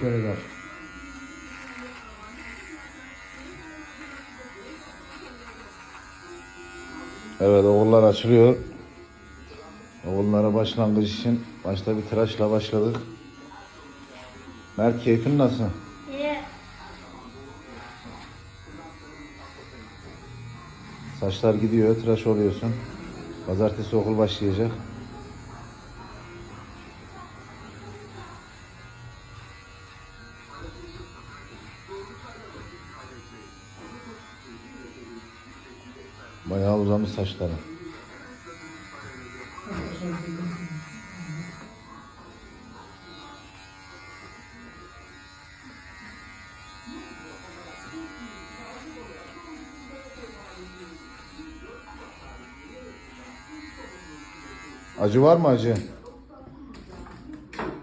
şöyle ver. Evet okullar açılıyor. Okullara başlangıç için başta bir tıraşla başladık. Mert keyfin nasıl? İyi. Saçlar gidiyor, tıraş oluyorsun. Pazartesi okul başlayacak. Bayağı uzamış saçları. Acı var mı acı?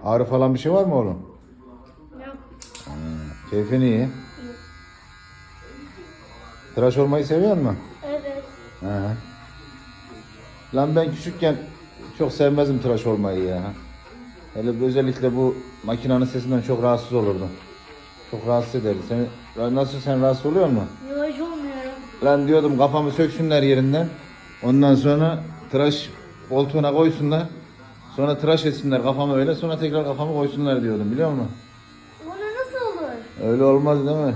Ağrı falan bir şey var mı oğlum? Yok. Keyfin iyi. Tıraş olmayı seviyor musun? He. Lan ben küçükken çok sevmezdim tıraş olmayı ya. Hele özellikle bu makinenin sesinden çok rahatsız olurdum. Çok rahatsız ederdi. Seni, Lan nasıl sen rahatsız oluyor mu? Yavaş olmuyorum. Lan diyordum kafamı söksünler yerinden. Ondan sonra tıraş koltuğuna koysunlar. Sonra tıraş etsinler kafamı öyle. Sonra tekrar kafamı koysunlar diyordum biliyor musun? Bana nasıl olur? Öyle olmaz değil mi?